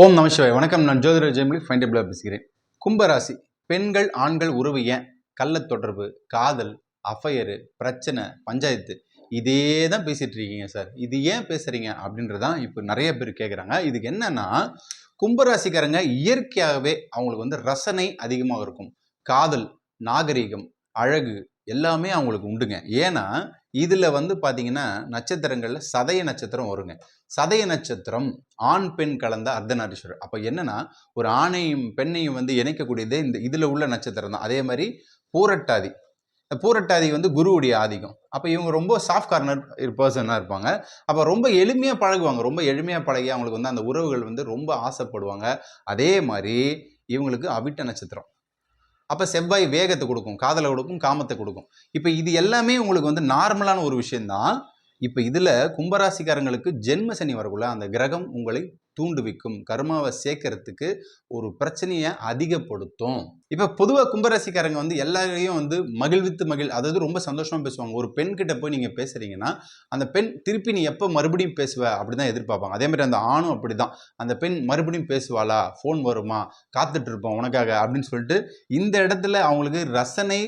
ஓம் நமசிவாய் வணக்கம் நான் ஜோதிர ஜெயமொழி ஃபைண்டபிளாக பேசுகிறேன். கும்பராசி பெண்கள் ஆண்கள் உறவு ஏன்? கள்ள தொடர்பு காதல் அஃபையரு பிரச்சனை பஞ்சாயத்து இதே தான் பேசிகிட்டு இருக்கீங்க சார். இது ஏன் பேசுகிறீங்க அப்படின்றதான் இப்போ நிறைய பேர் கேட்குறாங்க இதுக்கு என்னன்னா கும்பராசிக்காரங்க இயற்கையாகவே அவங்களுக்கு வந்து ரசனை அதிகமாக இருக்கும். காதல் நாகரிகம் அழகு எல்லாமே அவங்களுக்கு உண்டுங்க. ஏன்னா இதில் வந்து பார்த்தீங்கன்னா நட்சத்திரங்களில் சதய நட்சத்திரம் வருங்க. சதய நட்சத்திரம் ஆண் பெண் கலந்த அர்த்தநாரீஸ்வரர். அப்போ என்னன்னா ஒரு ஆணையும் பெண்ணையும் வந்து இணைக்கக்கூடியது இந்த இதில் உள்ள நட்சத்திரம் தான். அதே மாதிரி பூரட்டாதி. இந்த பூரட்டாதி வந்து குருவுடைய ஆதிக்கம். அப்போ இவங்க ரொம்ப சாஃப்ட் கார்னர் பர்சனாக இருப்பாங்க. அப்போ ரொம்ப எளிமையாக பழகுவாங்க. ரொம்ப எளிமையாக பழகி அவங்களுக்கு வந்து அந்த உறவுகள் வந்து ரொம்ப ஆசைப்படுவாங்க. அதே மாதிரி இவங்களுக்கு அவிட்ட நட்சத்திரம். அப்போ செவ்வாய் வேகத்தை கொடுக்கும் காதலை கொடுக்கும் காமத்தை கொடுக்கும். இப்போ இது எல்லாமே உங்களுக்கு வந்து நார்மலான ஒரு விஷயந்தான் இப்போ இதில் கும்பராசிக்காரங்களுக்கு ஜென்ம சனி வரக்குள்ள அந்த கிரகம் உங்களை தூண்டுவிக்கும். கர்மாவை சேர்க்கறதுக்கு ஒரு பிரச்சனையை அதிகப்படுத்தும். இப்போ பொதுவாக கும்பராசிக்காரங்க வந்து எல்லாரையும் வந்து மகிழ்வித்து மகிழ் அதாவது ரொம்ப சந்தோஷமாக பேசுவாங்க. ஒரு பெண் கிட்ட போய் நீங்கள் பேசுறீங்கன்னா அந்த பெண் திருப்பி நீ எப்போ மறுபடியும் பேசுவ? அப்படி தான் எதிர்பார்ப்பாங்க. அதே மாதிரி அந்த ஆணும் அப்படி தான் அந்த பெண் மறுபடியும் பேசுவாளா? ஃபோன் வருமா? காத்துட்ருப்போம் உனக்காக அப்படின்னு சொல்லிட்டு இந்த இடத்துல அவங்களுக்கு ரசனை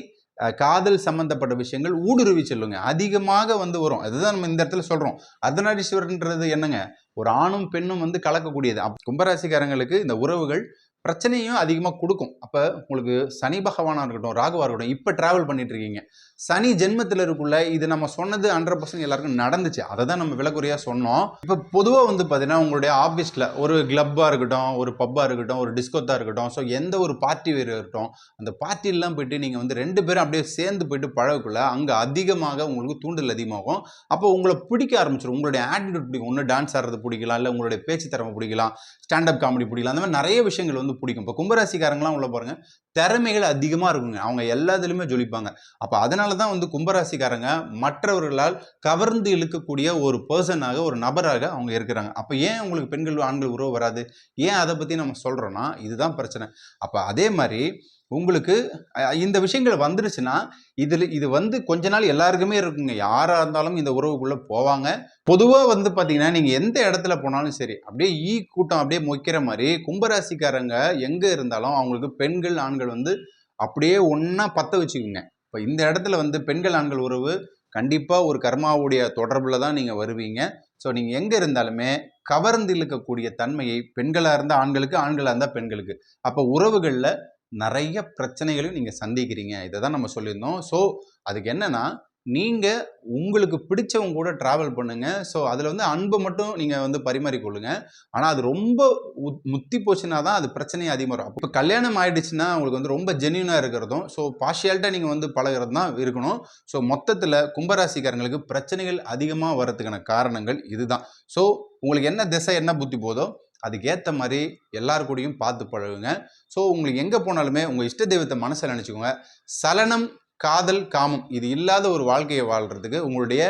காதல் சம்பந்தப்பட்ட விஷயங்கள் ஊடுருவி செல்லுங்க. அதிகமாக வந்து வரும். அதுதான் நம்ம இந்த இடத்துல சொல்கிறோம் அர்த்தநாரீஸ்வரன்றது என்னங்க? ஒரு ஆணும் பெண்ணும் வந்து கலக்கக்கூடியது. அப்ப கும்பராசிக்காரங்களுக்கு இந்த உறவுகள் பிரச்சனையும் அதிகமாக கொடுக்கும். அப்போ உங்களுக்கு சனி பகவானாக இருக்கட்டும் ராகுவாக இருக்கட்டும் இப்போ ட்ராவல் பண்ணிட்டு இருக்கீங்க. சனி ஜென்மத்தில் இருக்குள்ள இது நம்ம சொன்னது ஹண்ட்ரட் பர்சன்ட் எல்லாருக்கும் நடந்துச்சு. அதை தான் நம்ம விலக்குறையாக சொன்னோம். இப்போ பொதுவாக வந்து பார்த்தீங்கன்னா உங்களுடைய ஆஃபீஸில் ஒரு கிளப்பாக இருக்கட்டும் ஒரு பப்பாக இருக்கட்டும் ஒரு டிஸ்கோத்தாக இருக்கட்டும் ஸோ எந்த ஒரு பார்ட்டி வேறு இருக்கட்டும் அந்த பார்ட்டிலாம் போயிட்டு நீங்கள் வந்து ரெண்டு பேரும் அப்படியே சேர்ந்து போயிட்டு பழகக்குள்ள அங்கே அதிகமாக உங்களுக்கு தூண்டல் அதிகமாகும். அப்போ உங்களை பிடிக்க ஆரம்பிச்சிடும் உங்களுடைய ஆட்டிடியூட் பிடிக்கும். ஒன்று டான்ஸ் ஆடுறது பிடிக்கலாம் இல்லை உங்களுடைய பேச்சு திறமை பிடிக்கலாம் ஸ்டாண்டப் காமெடி பிடிக்கலாம் அந்த மாதிரி நிறைய விஷயங்கள் வந்து பிடிக்கும். இப்போ கும்பராசிக்காரங்களாம் உள்ள பாருங்க திறமைகள் அதிகமாக இருக்குங்க. அவங்க எல்லாத்துலேயுமே ஜொலிப்பாங்க. அப்போ அதனால் அதனால தான் வந்து கும்பராசிக்காரங்க மற்றவர்களால் கவர்ந்து இழுக்கக்கூடிய ஒரு பர்சனாக ஒரு நபராக அவங்க இருக்கிறாங்க. அப்போ ஏன் உங்களுக்கு பெண்கள் ஆண்கள் உறவு வராது? ஏன் அதை பற்றி நம்ம சொல்கிறோன்னா இதுதான் பிரச்சனை. அப்போ அதே மாதிரி உங்களுக்கு இந்த விஷயங்கள் வந்துருச்சுன்னா இதில் இது வந்து கொஞ்ச நாள் எல்லாருக்குமே இருக்குங்க. யாராக இருந்தாலும் இந்த உறவுக்குள்ளே போவாங்க. பொதுவாக வந்து பார்த்தீங்கன்னா நீங்கள் எந்த இடத்துல போனாலும் சரி அப்படியே ஈ கூட்டம் அப்படியே மொய்க்கிற மாதிரி கும்பராசிக்காரங்க எங்கே இருந்தாலும் அவங்களுக்கு பெண்கள் ஆண்கள் வந்து அப்படியே ஒன்றா பற்ற வச்சுக்குங்க. இப்போ இந்த இடத்துல வந்து பெண்கள் ஆண்கள் உறவு கண்டிப்பாக ஒரு கர்மாவுடைய தொடர்பில் தான் நீங்கள் வருவீங்க. ஸோ நீங்கள் எங்கே இருந்தாலுமே கவர்ந்து இழுக்கக்கூடிய தன்மையை பெண்களாக இருந்தால் ஆண்களுக்கு ஆண்களாக இருந்தால் பெண்களுக்கு. அப்போ உறவுகளில் நிறைய பிரச்சனைகளையும் நீங்கள் சந்திக்கிறீங்க. இதை தான் நம்ம சொல்லியிருந்தோம். ஸோ அதுக்கு என்னன்னா நீங்கள் உங்களுக்கு பிடிச்சவங்க கூட ட்ராவல் பண்ணுங்கள் ஸோ அதில் வந்து அன்பை மட்டும் நீங்கள் வந்து பரிமாறிக்கொள்ளுங்க ஆனால் அது ரொம்ப உத்- முத்தி போச்சுன்னா தான் அது பிரச்சனையே அதிகமாக வரும். அப்போ கல்யாணம் ஆயிடுச்சுன்னா உங்களுக்கு வந்து ரொம்ப ஜென்யூனாக இருக்கிறதும் ஸோ பார்ஷியாலிட்டாக நீங்கள் வந்து பழகிறது தான் இருக்கணும். ஸோ மொத்தத்தில் கும்பராசிக்காரங்களுக்கு பிரச்சனைகள் அதிகமாக வர்றதுக்கான காரணங்கள் இதுதான். ஸோ உங்களுக்கு என்ன திசை என்ன புத்தி போதோ அதுக்கேற்ற மாதிரி எல்லார் கூடயும் பார்த்து பழகுங்க. ஸோ உங்களுக்கு எங்கே போனாலுமே உங்கள் இஷ்ட தெய்வத்தை மனசில் நினச்சிக்கோங்க. சலனம் காதல் காமம். இது இல்லாத ஒரு வாழ்க்கையை வாழ்கிறதுக்கு உங்களுடைய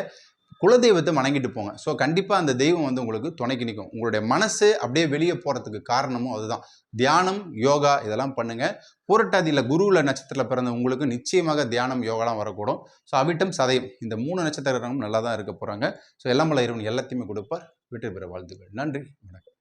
குலதெய்வத்தை வணங்கிட்டு போங்க. ஸோ கண்டிப்பாக அந்த தெய்வம் வந்து உங்களுக்கு துணைக்கு நிற்கும் உங்களுடைய மனசு அப்படியே வெளியே போகிறதுக்கு காரணமும் அதுதான். தியானம் யோகா இதெல்லாம் பண்ணுங்கள் பூரட்டாதியில் குருவில் நட்சத்திரத்தில் பிறந்த உங்களுக்கு நிச்சயமாக தியானம் யோகாலாம் வரக்கூடும். ஸோ அவிட்டம் சதயம் இந்த மூணு நட்சத்திரங்களும் நல்லா தான் இருக்க போகிறாங்க ஸோ எல்லாம் வல்ல இறைவன் எல்லாத்தையுமே கொடுப்பார். வீட்டு பெற வாழ்த்துக்கள். நன்றி. வணக்கம்.